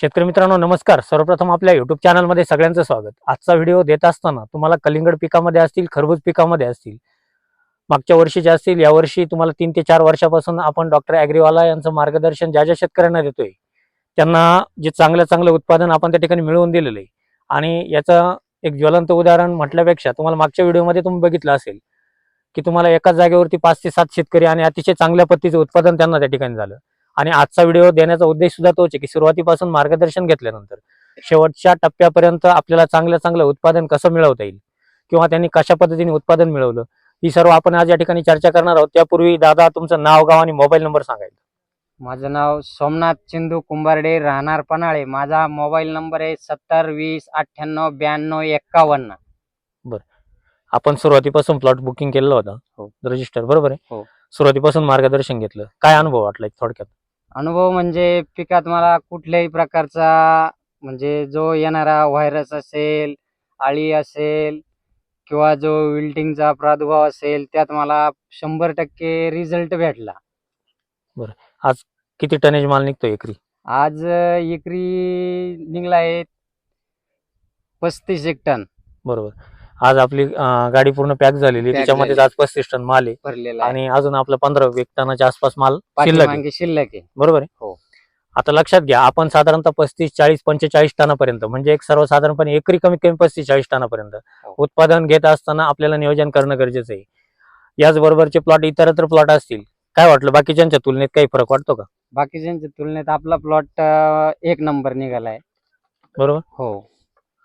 शेतकरी मित्रांनो नमस्कार. सर्वप्रथम आपल्या युट्यूब चॅनलमध्ये सगळ्यांचं स्वागत. आजचा व्हिडिओ देत असताना तुम्हाला कलिंगड पिकामध्ये असतील खरबूज पिकामध्ये असतील मागच्या वर्षीचे असतील यावर्षी तुम्हाला तीन ते चार वर्षापासून आपण डॉक्टर ॲग्रीवाला यांचं मार्गदर्शन ज्या ज्या शेतकऱ्यांना देतोय त्यांना जे चांगलं चांगलं उत्पादन आपण त्या ठिकाणी मिळवून दिलेलं आहे. आणि याचं एक ज्वलंत उदाहरण म्हटल्यापेक्षा तुम्हाला मागच्या व्हिडिओमध्ये तुम्ही बघितलं असेल की तुम्हाला एकाच जागेवरती पाच ते सात शेतकरी आणि अतिशय चांगल्या पद्धतीचं उत्पादन त्यांना त्या ठिकाणी झालं. आणि आजचा व्हिडिओ देण्याचा उद्देश सुद्धा तोच आहे की सुरुवातीपासून मार्गदर्शन घेतल्यानंतर शेवटच्या टप्प्यापर्यंत आपल्याला चांगलं चांगलं उत्पादन कसं मिळवता येईल? किंवा त्यांनी कशा पद्धतीने उत्पादन मिळवलं? ही सर्व आपण आज या ठिकाणी चर्चा करणार आहोत. त्यापूर्वी दादा तुमचं नाव गाव आणि मोबाईल नंबर सांगायचं. माझं नाव सोमनाथ चिंदू कुंभारडे राहणार पन्हाळे. माझा मोबाईल नंबर आहे सत्तर वीस अठ्ठ्याण्णव ब्याण्णव एक्कावन्न. आपण सुरुवातीपासून प्लॉट बुकिंग केलेलं होतं. हो. रजिस्टर बरोबर आहे? हो. सुरुवातीपासून मार्गदर्शन घेतलं. काय अनुभव वाटला एक थोडक्यात? अनुभव म्हणजे पिकात मला कुठल्याही प्रकारचा म्हणजे जो येणारा व्हायरस असेल आळी असेल किंवा जो विल्टिंगचा प्रादुर्भाव असेल त्यात मला शंभर टक्के रिझल्ट भेटला. किती टनेज माल निघतो एकरी? आज एकरी निघला आहे पस्तीस एक टन. बरोबर. आज आपली अं, गाडी पूर्ण पॅक झालेली. Pack त्याच्यामध्ये. आज पस्तीस टन माल आहे. भरलेला आहे. आणि अजून आपलं पंधरा एक टनाच्या आसपास माल शिल्लक आहे. पाठीमागे शिल्लक आहे. बरोबर आहे? हो. आता लक्षात घ्या आपण साधारणतः पस्तीस चाळीस पंचेचाळीस टनापर्यंत म्हणजे एक सर्वसाधारणपणे एकरी कमीत कमी पस्तीस चाळीस टनापर्यंत हो. उत्पादन घेत असताना आपल्याला नियोजन करणं गरजेचं आहे. याचबरोबरचे प्लॉट इतरत्र प्लॉट असतील. काय वाटलं? बाकीच्यांच्या तुलनेत काही फरक वाटतो का? बाकीच्यांच्या तुलनेत आपला प्लॉट एक नंबर निघालाय. बरोबर? हो.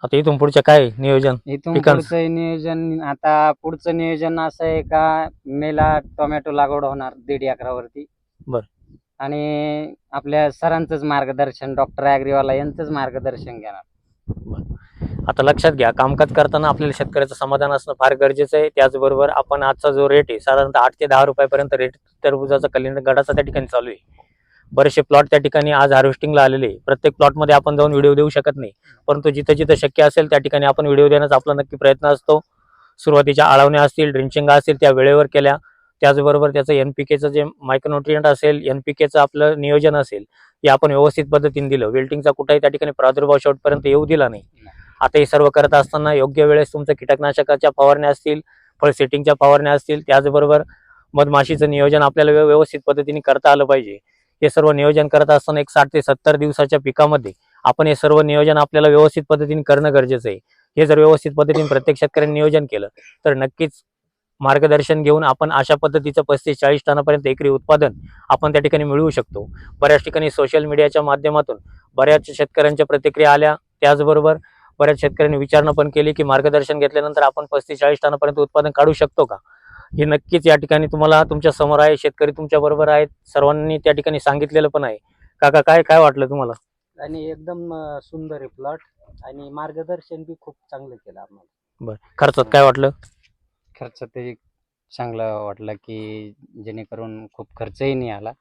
आता इथून पुढच्या काय नियोजन? इथून पिकांचं. पुढचं नियोजन आता पुढचं नियोजन असं आहे का मेला टोमॅटो लागवड होणार दीड एकरावरती. बर. आणि आपल्या सरांचंच मार्गदर्शन डॉक्टर ॲग्रीवाला यांचंच मार्गदर्शन घेणार. आता लक्षात घ्या कामकाज करताना आपल्याला शेतकऱ्याचं समाधान असणं फार गरजेचं आहे. त्याचबरोबर आपण आजचा जो रेट आहे साधारणतः आठ ते दहा रुपयापर्यंत रेट टरबुजाचा कलिंड गडाचा त्या ठिकाणी चालू आहे. बरेचसे प्लॉट त्या ठिकाणी आज हार्वेस्टिंगला आलेले. प्रत्येक प्लॉटमध्ये आपण जाऊन व्हिडिओ देऊ शकत नाही. परंतु जिथं जिथं शक्य असेल त्या ठिकाणी आपण व्हिडिओ देण्याचा आपला नक्की प्रयत्न असतो. सुरुवातीच्या आळवण्या असतील ड्रिंचिंग असतील त्या वेळेवर केल्या. त्याचबरोबर त्याचं एन पी केचं जे मायक्रोन्युट्रियंट असेल एन पी केचं आपलं नियोजन असेल हे आपण व्यवस्थित पद्धतीने दिलं. वेल्टिंगचा कुठेही त्या ठिकाणी प्रादुर्भाव शेवटपर्यंत येऊ दिला नाही. आता हे सर्व करत असताना योग्य वेळेस तुमचं कीटकनाशकाच्या फवारण्या असतील फळ सेटिंगच्या फवारण्या असतील त्याचबरोबर मधमाशीचं नियोजन आपल्याला व्यवस्थित पद्धतीने करता आलं पाहिजे. हे सर्व नियोजन करत असताना एक साठ ते सत्तर दिवसाच्या पिकामध्ये आपण हे सर्व नियोजन आपल्याला व्यवस्थित पद्धतीने करणं गरजेचं आहे. हे जर व्यवस्थित पद्धतीने प्रत्येक शेतकऱ्यांनी नियोजन केलं तर नक्कीच मार्गदर्शन घेऊन आपण अशा पद्धतीचं पस्तीस चाळीस टनापर्यंत एकरी उत्पादन आपण त्या ठिकाणी मिळवू शकतो. बऱ्याच ठिकाणी सोशल मीडियाच्या माध्यमातून बऱ्याच शेतकऱ्यांच्या प्रतिक्रिया आल्या त्याचबरोबर बऱ्याच शेतकऱ्यांनी विचारणा पण केली की मार्गदर्शन घेतल्यानंतर आपण पस्तीस चाळीस टनापर्यंत उत्पादन काढू शकतो का? हे नक्कीच या ठिकाणी तुम्हाला तुमच्यासमोर आहे शेतकरी तुमच्या बरोबर आहेत. सर्वांनी त्या ठिकाणी सांगितलेलं पण आहे. काका काय काय वाटलं तुम्हाला? आणि एकदम सुंदर आहे प्लॉट आणि मार्गदर्शन बी खूप चांगलं केलं आम्हाला. बरं. खर्चात काय वाटलं? खर्च ते चांगलं वाटलं की जेणेकरून खूप खर्चही नाही आला.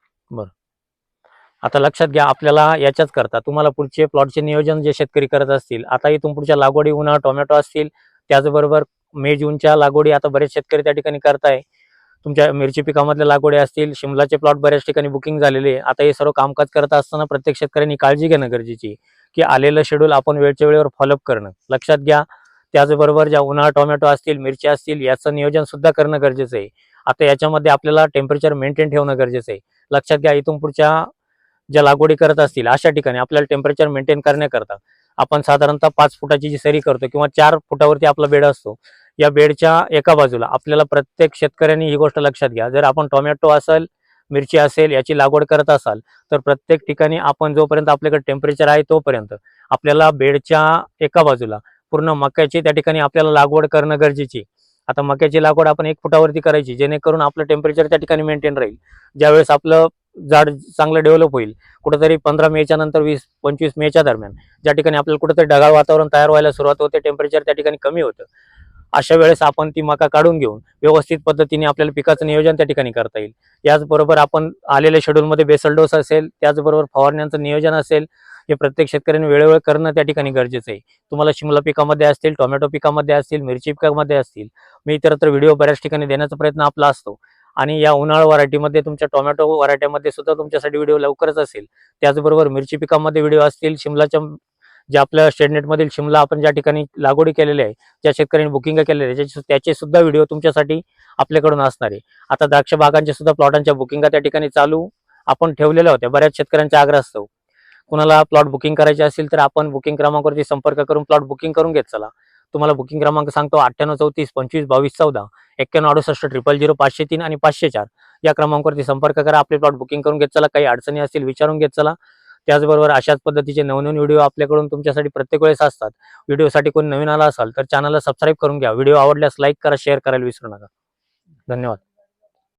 आता लक्षात घ्या आपल्याला याच्याच करता. तुम्हाला पुढचे प्लॉटचे नियोजन जे शेतकरी करत असतील आता इथून पुढच्या लागवडी उन्हाळा टोमॅटो असतील त्याचबरोबर मे जूनच्या लागवडी आता बरेच शेतकरी त्या ठिकाणी करताय. तुमच्या मिरची पिकामधल्या लागवडी असतील शिमलाचे प्लॉट बऱ्याच ठिकाणी बुकिंग झालेले आता हे सर्व कामकाज करत असताना प्रत्येक शेतकऱ्यांनी काळजी घेणं गरजेची की आलेलं शेड्यूल आपण वेळच्या वेळेवर फॉलोअप करणं. लक्षात घ्या त्याचबरोबर ज्या उन्हाळा टोमॅटो असतील मिरची असतील याचं नियोजन सुद्धा करणं गरजेचं आहे. आता याच्यामध्ये आपल्याला टेम्परेचर मेंटेन ठेवणं गरजेचं आहे. लक्षात घ्या इथून पुढच्या ज्या लागवडी करत असतील अशा ठिकाणी आपल्याला टेम्परेचर मेंटेन करण्याकरता आपण साधारणतः पाच फुटाची जी सरी करतो किंवा चार फुटावरती आपला बेड असतो या बेडच्या एका बाजूला. आपल्याला प्रत्येक शेतकऱ्यांनी ही गोष्ट लक्षात घ्या. जर आपण टोमॅटो असेल मिरची असेल याची लागवड करत असाल तर प्रत्येक ठिकाणी आपण जोपर्यंत आपल्याकडे टेम्परेचर आहे तोपर्यंत आपल्याला बेडच्या एका बाजूला पूर्ण मक्याची त्या ठिकाणी आपल्याला लागवड करणं गरजेची आता मक्याची लागवड आपण एक फुटावरती करायची जेणेकरून आपलं टेम्परेचर त्या ठिकाणी मेंटेन राहील. ज्यावेळेस आपलं झाड चांगलं डेव्हलप होईल कुठेतरी पंधरा मेच्या नंतर वीस पंचवीस मेच्या दरम्यान ज्या ठिकाणी आपल्याला कुठेतरी ढगाळ वातावरण तयार व्हायला सुरुवात होते टेम्परेचर त्या ठिकाणी कमी होतं. अशा वेळेस आपण ती मका काढून घेऊन व्यवस्थित पद्धतीने आपल्याला पिकाचं नियोजन त्या ठिकाणी करता येईल. याचबरोबर आपण आलेल्या शेड्यूलमध्ये बेसल डोस असेल त्याचबरोबर फवारण्यांचं नियोजन असेल हे प्रत्येक शेतकऱ्यांनी वेळोवेळ करणं त्या ठिकाणी गरजेचं आहे. तुम्हाला शिमला पिकामध्ये असतील टोमॅटो पिकामध्ये असतील मिरची पिकामध्ये असतील मी इतरत्र व्हिडिओ बऱ्याच ठिकाणी देण्याचा प्रयत्न आपला असतो. आणि या उन्हाळा व्हरायटीमध्ये तुमच्या टोमॅटो व्हरायटीमध्ये सुद्धा तुमच्यासाठी व्हिडिओ लवकरच असेल. त्याचबरोबर मिरची पिकामध्ये व्हिडिओ असतील शिमलाच्या जे आपल्या शेडनेटमधील शिमला आपण ज्या ठिकाणी लागवडी केलेली आहे ज्या शेतकऱ्यांनी बुकिंग केलेले आहे त्याचे सुद्धा व्हिडिओ तुमच्यासाठी आपल्याकडून असणार आहे. आता द्राक्ष बागांच्या सुद्धा प्लॉटांच्या बुकिंग त्या ठिकाणी चालू आपण ठेवलेल्या होत्या. बऱ्याच शेतकऱ्यांच्या आग्रह असतो. कुणाला प्लॉट बुकिंग करायचे असेल तर आपण बुकिंग क्रमांकावरती संपर्क करून प्लॉट बुकिंग करून घेत चला. तुम्हाला बुकिंग क्रमांक सांगतो अठ्ठ्याण्णव चौतीस पंचवीस बावीस चौदा एक्क्याण्णव अडुसष्ट ट्रिपल झिरो पाचशे तीन आणि पाचशे चार. या क्रमांकावरती संपर्क करा आपले प्लॉट बुकिंग करून घेत चला. काही अडचणी असतील विचारून घेत चला. त्याचबरोबर अशाच पद्धतीचे नवनवीन व्हिडिओ आपल्याकडून तुमच्यासाठी प्रत्येक वेळेस असतात. व्हिडिओसाठी कोणी नवीन आला असाल तर चॅनलला सबस्क्राईब करून घ्या. व्हिडिओ आवडल्यास लाईक करा शेअर करायला विसरू नका. धन्यवाद.